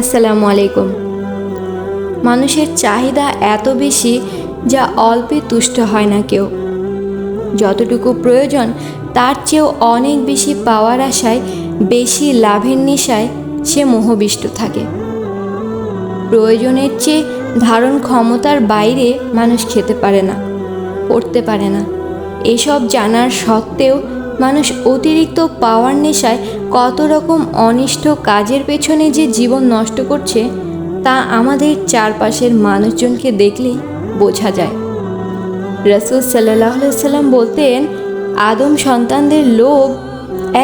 আসসালামু আলাইকুম। মানুষের চাহিদা এত বেশি যা অল্পে তুষ্ট হয় না কেউ। যতটুকু প্রয়োজন, তার চেয়েও অনেক বেশি পাওয়ার আশায়, বেশি লাভের নেশায় সে মোহবিষ্ট থাকে। প্রয়োজনের চেয়ে ধারণ ক্ষমতার বাইরে মানুষ খেতে পারে না, পড়তে পারে না। এসব জানার সত্ত্বেও মানুষ অতিরিক্ত পাওয়ার নেশায় কত রকম অনিষ্ট কাজের পেছনে যে জীবন নষ্ট করছে, তা আমাদের চারপাশের মানুষজনকে দেখলেই বোঝা যায়। রসুল সাল্লাহ সাল্লাম বলতেন, আদম সন্তানদের লোভ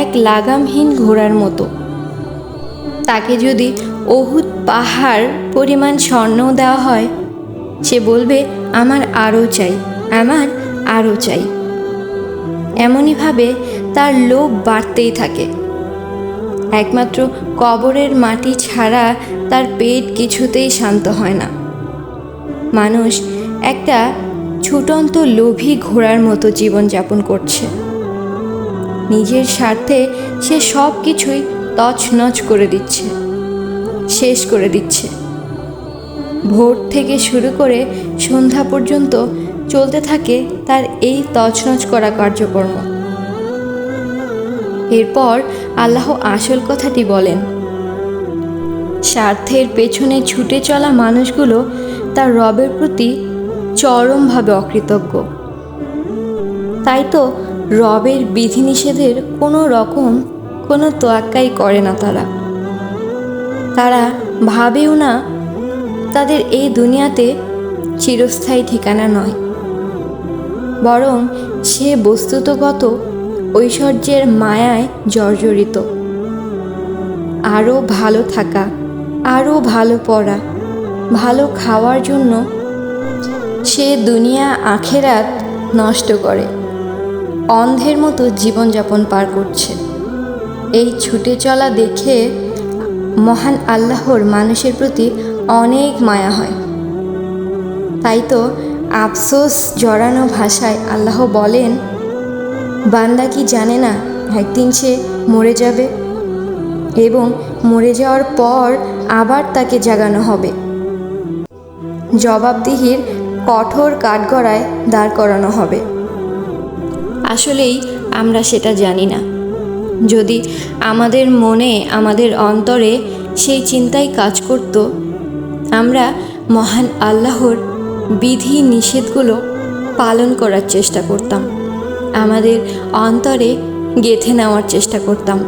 এক লাগামহীন ঘোড়ার মতো। তাকে যদি অহুত পাহাড় পরিমাণ স্বর্ণ দেওয়া হয়, সে বলবে, আমার আরও চাই, আমার আরও চাই এমনইভাবে তার লোভ বাড়তেই থাকে। একমাত্র কবরের মাটি ছাড়া তার পেট কিছুতেই শান্ত হয় না। মানুষ একটা ছুটন্ত লোভী ঘোড়ার মতো জীবনযাপন করছে। নিজের স্বার্থে সে সব কিছুই তছনছ করে দিচ্ছে, শেষ করে দিচ্ছে। ভোর থেকে শুরু করে সন্ধ্যা পর্যন্ত চলতে থাকে তার এই তছনছ করা কার্যকর্ম। এরপর আল্লাহ আসল কথাটি বলেন, স্বার্থের পেছনে ছুটে চলা মানুষগুলো তার রবের প্রতি চরমভাবে অকৃতজ্ঞ। তাই তো রবের বিধিনিষেধের কোনো রকম কোনো তোয়াক্কাই করে না তারা। তারা ভাবেও না তাদের এই দুনিয়াতে চিরস্থায়ী ঠিকানা নয়। বরং সে বস্তুতগত ঐশ্বর্যের মায়ায় জর্জরিত। আরও ভালো থাকা, আরও ভালো পড়া, ভালো খাওয়ার জন্য সে দুনিয়া আখেরাত নষ্ট করে, অন্ধের মতো জীবনযাপন পার করছে। এই ছুটে চলা দেখে মহান আল্লাহর মানুষের প্রতি অনেক মায়া হয়। তাই তো আফসোস জড়ানো ভাষায় আল্লাহ বলেন, বান্দা কি জানে না, একদিন সে মরে যাবে? এবং মরে যাওয়ার পর আবার তাকে জাগানো হবে। জবাবদিহির কঠোর কাঠগড়ায় দাঁড় করানো হবে। আসলেই আমরা সেটা জানি না। যদি আমাদের মনে, আমাদের অন্তরে সেই চিন্তাই কাজ করত, আমরা মহান আল্লাহর বিধি নিষেধগুলো পালন করার চেষ্টা করতাম। আমাদের অন্তরে গেঁথে নেওয়ার চেষ্টা করতাম।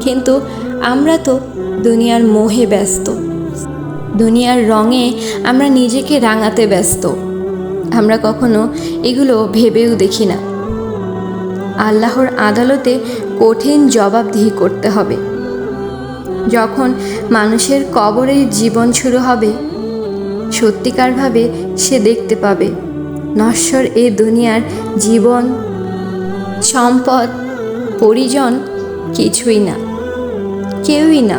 কিন্তু আমরা তো দুনিয়ার মোহে ব্যস্ত। দুনিয়ার রঙে আমরা নিজেকে রাঙাতে ব্যস্ত। আমরা কখনো এগুলো ভেবেও দেখি না। আল্লাহর আদালতে কঠিন জবাবদিহি করতে হবে। যখন মানুষের কবরে জীবন শুরু হবে সত্যিকারভাবে সে দেখতে পাবে। নশ্বর এ দুনিয়ার জীবন, সম্পদ, পরিজন কিছুই না, কেউই না।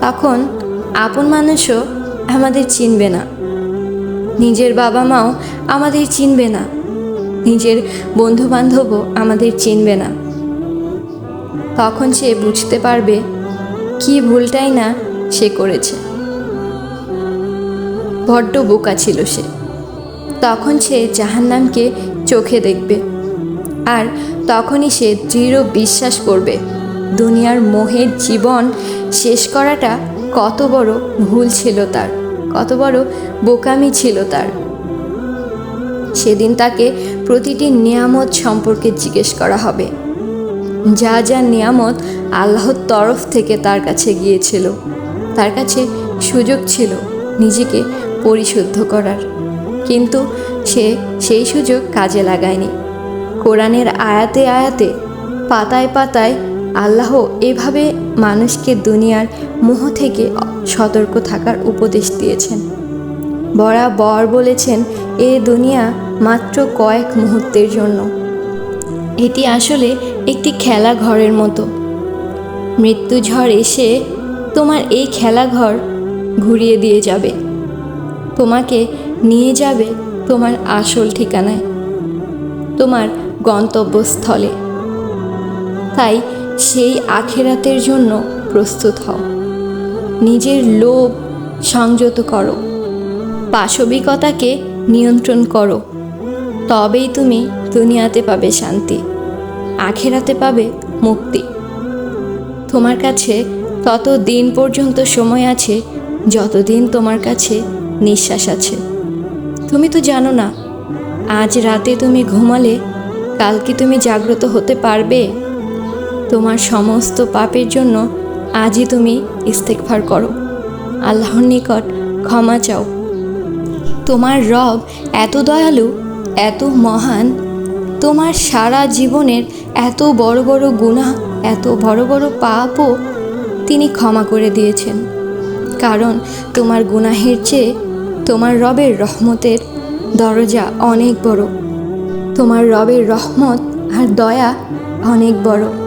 তখন আপন মানুষও আমাদের চিনবে না। নিজের বাবা মাও আমাদের চিনবে না। নিজের বন্ধুবান্ধবও আমাদের চিনবে না। তখন সে বুঝতে পারবে কি ভুলটাই না সে করেছে। বড্ড বোকা ছিল সে। তখন সে জাহান্নামকে চোখে দেখবে আর তখনই সে দৃঢ় বিশ্বাস করবে, দুনিয়ার মোহের জীবন শেষ করাটা কত বড় ভুল ছিল তার, কত বড় বোকামি ছিল তার। সেদিন তাকে প্রতিটি নিয়ামত সম্পর্কে জিজ্ঞেস করা হবে। যা যা নিয়ামত আল্লাহর তরফ থেকে তার কাছে গিয়েছিল, তার কাছে সুযোগ ছিল, নিজেকে পরিশুদ্ধ করার। কিন্তু সে সেই সুযোগ কাজে লাগায়নি। কোরআনের আয়াতে আয়াতে, পাতায় পাতায় আল্লাহ এভাবে মানুষকে দুনিয়ার মোহ থেকে সতর্ক থাকার উপদেশ দিয়েছেন। বরাবর বলেছেন, এ দুনিয়া মাত্র কয়েক মুহূর্তের জন্য। এটি আসলে একটি খেলা ঘরের মতো। মৃত্যু ঝড় এসে তোমার এই খেলাঘর ঘুরিয়ে দিয়ে যাবে। তোমাকে নিয়ে যাবে তোমার আসল ঠিকানায়, তোমার গন্তব্যস্থলে। তাই সেই আখেরাতের জন্য প্রস্তুত হও। নিজের লোভ সংযত করো। পাশবিকতাকে নিয়ন্ত্রণ করো। তবেই তুমি দুনিয়াতে পাবে শান্তি, আখেরাতে পাবে মুক্তি। তোমার কাছে তত দিন পর্যন্ত সময় আছে, যতদিন তোমার কাছে নিঃশ্বাস আছে। তুমি তো জানো না, আজ রাতে তুমি ঘুমালে, কাল কি তুমি জাগ্রত হতে পারবে? তোমার সমস্ত পাপের জন্য আজই তুমি ইস্তেকভার করো। আল্লাহর নিকট ক্ষমা চাও। তোমার রব এত দয়ালু, এত মহান, তোমার সারা জীবনের এত বড় বড় গুণা এত বড় বড় পাপও তিনি ক্ষমা করে দিয়েছেন। কারণ তোমার গুনাহের চেয়ে তোমার রবের রহমতের দরজা অনেক বড়। তোমার রবের রহমত আর দয়া অনেক বড়।